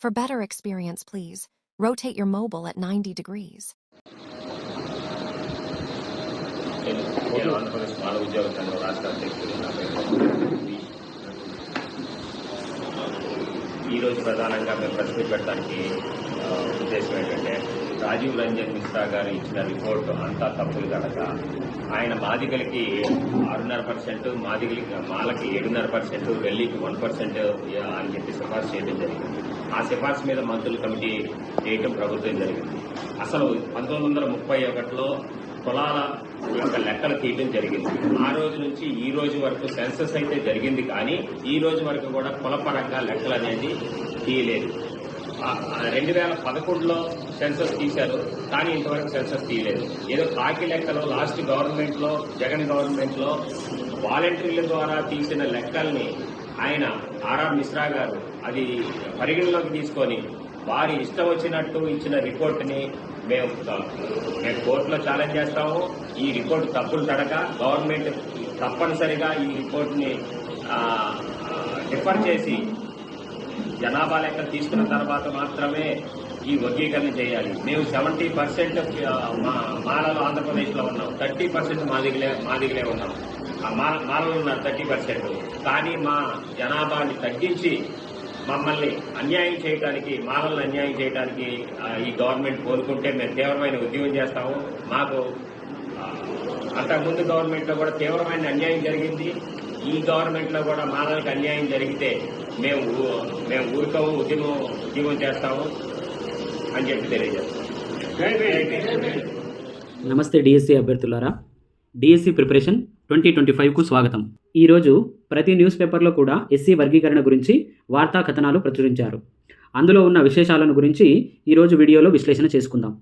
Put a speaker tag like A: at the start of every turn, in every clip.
A: For better experience, please rotate your mobile at 90 degrees.
B: నేను ఆంధ్రప్రదేశ్ మానవ ఉద్యోగ సంఘం రాష్ట్ర అధ్యక్షుడు నా పేరు వి. ఈరోజు ప్రధానంగా మేము ప్రెస్ మీట్ పెట్టడానికి ఆ, ఉద్దేశం ఏంటంటే రాజీవ్ రంజన్ మిశ్రా గారు ఇచ్చిన రిపోర్ట్ అంతా తప్పులు కనుక ఆయన మాదిగలకి ఆరున్నర పర్సెంట్ మాదిగలకి మాలకి ఏడున్నర పర్సెంట్ వెల్లికి వన్ పర్సెంట్ అని చెప్పి సిఫార్సు చేయడం జరిగింది. ఆ సిఫార్సు మీద మంత్రుల కమిటీ చేయటం ప్రభుత్వం జరిగింది. అసలు పంతొమ్మిది వందల ముప్పై ఒకటిలో కులాల యొక్క లెక్కలు తీయడం జరిగింది. ఆ రోజు నుంచి ఈ రోజు వరకు సెన్సస్ అయితే జరిగింది కానీ ఈ రోజు వరకు కూడా కులపరంగా లెక్కలు అనేది తీయలేదు. రెండు వేల పదకొండులో సెన్సస్ తీశారు కానీ ఇంతవరకు సెన్సస్ తీయలేదు. ఏదో కాకి లెక్కలో లాస్ట్ గవర్నమెంట్లో జగన్ గవర్నమెంట్లో వాలంటీర్ల ద్వారా తీసిన లెక్కల్ని ఆయన ఆర్ఆర్ మిశ్రా గారు అది పరిగణలోకి తీసుకొని వారి ఇష్టం వచ్చినట్టు ఇచ్చిన రిపోర్ట్ని మేము మేము కోర్టులో ఛాలెంజ్ చేస్తాము. ఈ రిపోర్ట్ తప్పులు తడక గవర్నమెంట్ తప్పనిసరిగా ఈ రిపోర్ట్ని రిఫర్ చేసి జనాభా లెక్క తీసుకున్న తర్వాత మాత్రమే ఈ వర్గీకరణ చేయాలి. మేము సెవెంటీ పర్సెంట్ మాలలు ఆంధ్రప్రదేశ్లో ఉన్నాం. థర్టీ పర్సెంట్ మాదిగలే మాదిగలే ఉన్నాం. ఆ మా మాలలు ఉన్నారు థర్టీ పర్సెంట్. కానీ మా జనాభాని తగ్గించి మమ్మల్ని అన్యాయం చేయడానికి మాలల్ని అన్యాయం చేయడానికి ఈ గవర్నమెంట్ కోరుకుంటే మేము తీవ్రమైన ఉద్యమం చేస్తాము. మాకు అంతకుముందు గవర్నమెంట్లో కూడా తీవ్రమైన అన్యాయం జరిగింది. ఈ గవర్నమెంట్లో కూడా మాలలకు అన్యాయం జరిగితే మేము మేము ఊరుకోము ఉద్యమం ఉద్యమం చేస్తాము అని చెప్పి తెలియజేస్తాం.
C: నమస్తే డిఎస్సి అభ్యర్థులారా. డిఎస్సి ప్రిపరేషన్ ట్వంటీ ట్వంటీ ఫైవ్కు స్వాగతం. ఈరోజు ప్రతి న్యూస్ పేపర్లో కూడా ఎస్సీ వర్గీకరణ గురించి వార్తా కథనాలు ప్రచురించారు. అందులో ఉన్న విశేషాలను గురించి ఈరోజు వీడియోలో విశ్లేషణ చేసుకుందాం.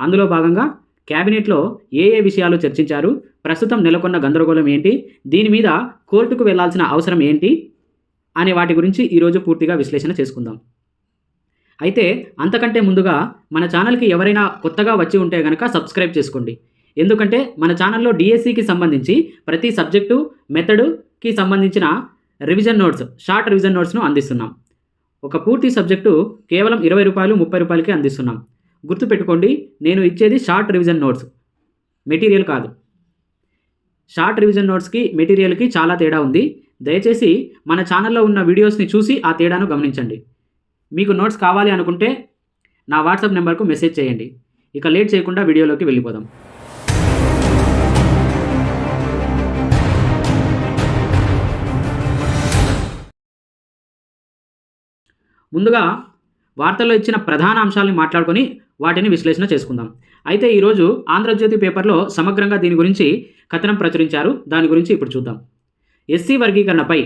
C: అందులో భాగంగా క్యాబినెట్లో ఏ ఏ విషయాలు చర్చించారు ప్రస్తుతం నెలకొన్న గందరగోళం ఏంటి దీని మీద కోర్టుకు వెళ్ళాల్సిన అవసరం ఏంటి అనే వాటి గురించి ఈరోజు పూర్తిగా విశ్లేషణ చేసుకుందాం. అయితే అంతకంటే ముందుగా మన ఛానల్కి ఎవరైనా కొత్తగా వచ్చి ఉంటే కనుక సబ్స్క్రైబ్ చేసుకోండి. ఎందుకంటే మన ఛానల్లో డిఎస్సికి సంబంధించి ప్రతి సబ్జెక్టు మెథడుకి సంబంధించిన రివిజన్ నోట్స్ షార్ట్ రివిజన్ నోట్స్ను అందిస్తున్నాం. ఒక పూర్తి సబ్జెక్టు కేవలం ఇరవై రూపాయలు ముప్పై రూపాయలకే అందిస్తున్నాం. గుర్తుపెట్టుకోండి నేను ఇచ్చేది షార్ట్ రివిజన్ నోట్స్. మెటీరియల్ కాదు. షార్ట్ రివిజన్ నోట్స్కి మెటీరియల్కి చాలా తేడా ఉంది. దయచేసి మన ఛానల్లో ఉన్న వీడియోస్ని చూసి ఆ తేడాను గమనించండి. మీకు నోట్స్ కావాలి అనుకుంటే నా వాట్సాప్ నెంబర్కు మెసేజ్ చేయండి. ఇక లేట్ చేయకుండా వీడియోలోకి వెళ్ళిపోదాం. ముందుగా వార్తల్లో ఇచ్చిన ప్రధాన అంశాలని మాట్లాడుకొని వాటిని విశ్లేషణ చేసుకుందాం. అయితే ఈరోజు ఆంధ్రజ్యోతి పేపర్లో సమగ్రంగా దీని గురించి కథనం ప్రచురించారు. దాని గురించి ఇప్పుడు చూద్దాం. ఎస్సీ వర్గీకరణపై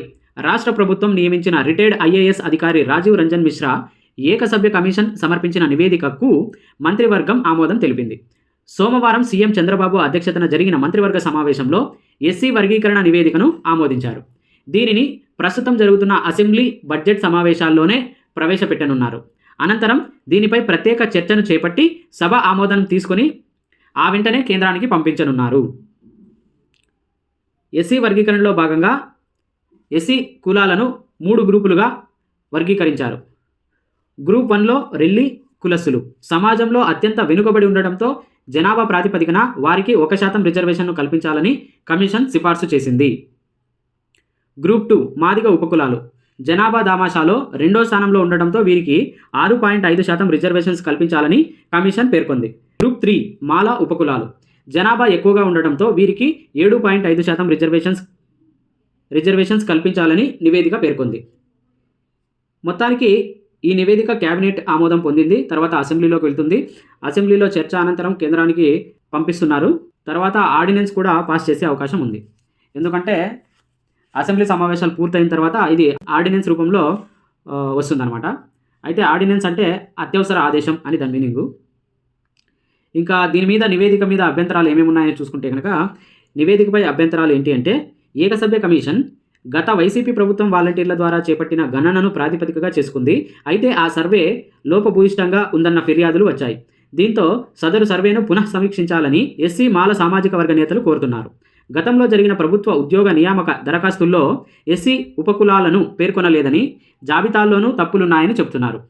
C: రాష్ట్ర ప్రభుత్వం నియమించిన రిటైర్డ్ ఐఏఎస్ అధికారి రాజీవ్ రంజన్ మిశ్రా ఏకసభ్య కమిషన్ సమర్పించిన నివేదికకు మంత్రివర్గం ఆమోదం తెలిపింది. సోమవారం సీఎం చంద్రబాబు అధ్యక్షతన జరిగిన మంత్రివర్గ సమావేశంలో ఎస్సీ వర్గీకరణ నివేదికను ఆమోదించారు. దీనిని ప్రస్తుతం జరుగుతున్న అసెంబ్లీ బడ్జెట్ సమావేశాల్లోనే ప్రవేశపెట్టనున్నారు. అనంతరం దీనిపై ప్రత్యేక చర్చను చేపట్టి సభ ఆమోదం తీసుకుని ఆ వెంటనే కేంద్రానికి పంపించనున్నారు. ఎస్సీ వర్గీకరణలో భాగంగా ఎస్సీ కులాలను మూడు గ్రూపులుగా వర్గీకరించారు. గ్రూప్ వన్లో రెల్లి కులస్సులు సమాజంలో అత్యంత వెనుకబడి ఉండడంతో జనాభా ప్రాతిపదికన వారికి ఒక శాతం రిజర్వేషన్ను కల్పించాలని కమిషన్ సిఫార్సు చేసింది. గ్రూప్ టూ మాదిగ ఉపకులాలు. జనాభా దామాషాలో రెండో స్థానంలో ఉండడంతో వీరికి ఆరు పాయింట్ ఐదు శాతం రిజర్వేషన్స్ కల్పించాలని కమిషన్ పేర్కొంది. గ్రూప్ త్రీ మాలా ఉపకులాలు. జనాభా ఎక్కువగా ఉండడంతో వీరికి ఏడు పాయింట్ ఐదు శాతం రిజర్వేషన్స్ రిజర్వేషన్స్ కల్పించాలని నివేదిక పేర్కొంది. మొత్తానికి ఈ నివేదిక కేబినెట్ ఆమోదం పొందింది. తర్వాత అసెంబ్లీలోకి వెళ్తుంది. అసెంబ్లీలో చర్చ అనంతరం కేంద్రానికి పంపిస్తున్నారు. తర్వాత ఆర్డినెన్స్ కూడా పాస్ చేసే అవకాశం ఉంది. ఎందుకంటే అసెంబ్లీ సమావేశాలు పూర్తయిన తర్వాత ఇది ఆర్డినెన్స్ రూపంలో వస్తుందన్నమాట. అయితే ఆర్డినెన్స్ అంటే అత్యవసర ఆదేశం అని దాని మీనింగు. ఇంకా దీని మీద నివేదిక మీద అభ్యంతరాలు ఏమేమి ఉన్నాయని చూసుకుంటే కనుక నివేదికపై అభ్యంతరాలు ఏంటి అంటే ఏకసభ్య కమిషన్ గత వైసీపీ ప్రభుత్వం వాలంటీర్ల ద్వారా చేపట్టిన గణనను ప్రాతిపదికగా చేసుకుంది. అయితే ఆ సర్వే లోపభూయిష్టంగా ఉందన్న ఫిర్యాదులు వచ్చాయి. దీంతో సదరు సర్వేను పునః సమీక్షించాలని ఎస్సీ మాల సామాజిక వర్గ నేతలు కోరుతున్నారు. గతంలో జరిగిన ప్రభుత్వ ఉద్యోగ నియామక దరఖాస్తుల్లో ఎస్సీ ఉపకులాలను పేర్కొనలేదని జాబితాల్లోనూ తప్పులున్నాయని చెబుతున్నారు.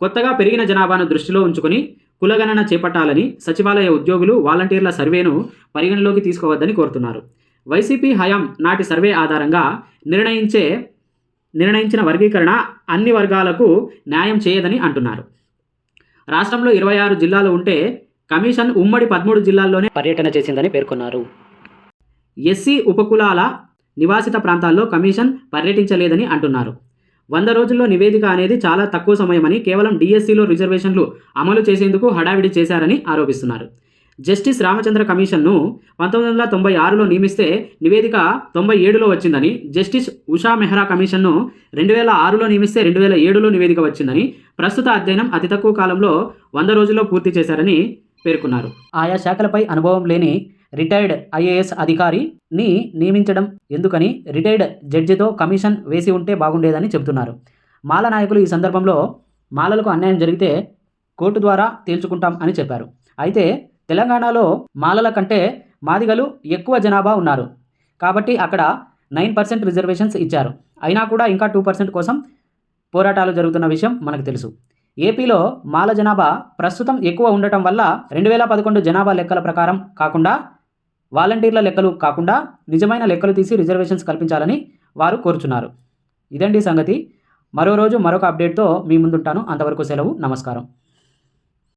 C: కొత్తగా పెరిగిన జనాభాను దృష్టిలో ఉంచుకొని కులగణన చేపట్టాలని సచివాలయ ఉద్యోగులు వాలంటీర్ల సర్వేను పరిగణలోకి తీసుకోవద్దని కోరుతున్నారు. వైసీపీ హయాం నాటి సర్వే ఆధారంగా నిర్ణయించే నిర్ణయించిన వర్గీకరణ అన్ని వర్గాలకు న్యాయం చేయదని అంటున్నారు. రాష్ట్రంలో ఇరవై ఆరు జిల్లాలు ఉంటే కమిషన్ ఉమ్మడి పదమూడు జిల్లాల్లోనే పర్యటన చేసిందని పేర్కొన్నారు. ఎస్సీ ఉపకులాల నివాసిత ప్రాంతాల్లో కమిషన్ పర్యటించలేదని అంటున్నారు. వంద రోజుల్లో నివేదిక అనేది చాలా తక్కువ సమయమని కేవలం డిఎస్సిలో రిజర్వేషన్లు అమలు చేసేందుకు హడావిడి చేశారని ఆరోపిస్తున్నారు. జస్టిస్ రామచంద్ర కమిషన్ను పంతొమ్మిది వందల తొంభై ఆరులో నియమిస్తే నివేదిక తొంభై ఏడులో వచ్చిందని జస్టిస్ ఉషా మెహ్రా కమిషన్ను రెండు వేల ఆరులో నియమిస్తే రెండు వేల ఏడులో నివేదిక వచ్చిందని ప్రస్తుత అధ్యయనం అతి తక్కువ కాలంలో వంద రోజుల్లో పూర్తి చేశారని పేర్కొన్నారు. ఆయా శాఖలపై అనుభవం లేని రిటైర్డ్ ఐఏఎస్ అధికారిని నియమించడం ఎందుకని? రిటైర్డ్ జడ్జితో కమిషన్ వేసి ఉంటే బాగుండేదని చెబుతున్నారు. మాల నాయకులు ఈ సందర్భంలో మాలలకు అన్యాయం జరిగితే కోర్టు ద్వారా తేల్చుకుంటాం అని చెప్పారు. అయితే తెలంగాణలో మాలల కంటే మాదిగలు ఎక్కువ జనాభా ఉన్నారు. కాబట్టి అక్కడ నైన్ పర్సెంట్ రిజర్వేషన్స్ ఇచ్చారు. అయినా కూడా ఇంకా టూ పర్సెంట్ కోసం పోరాటాలు జరుగుతున్న విషయం మనకు తెలుసు. ఏపీలో మాల జనాభా ప్రస్తుతం ఎక్కువ ఉండటం వల్ల రెండు వేల పదకొండు జనాభా లెక్కల ప్రకారం కాకుండా వాలంటీర్ల లెక్కలు కాకుండా నిజమైన లెక్కలు తీసి రిజర్వేషన్స్ కల్పించాలని వారు కోరుచున్నారు. ఇదండి సంగతి. మరో రోజు మరొక అప్డేట్తో మీ ముందుంటాను. అంతవరకు సెలవు. నమస్కారం.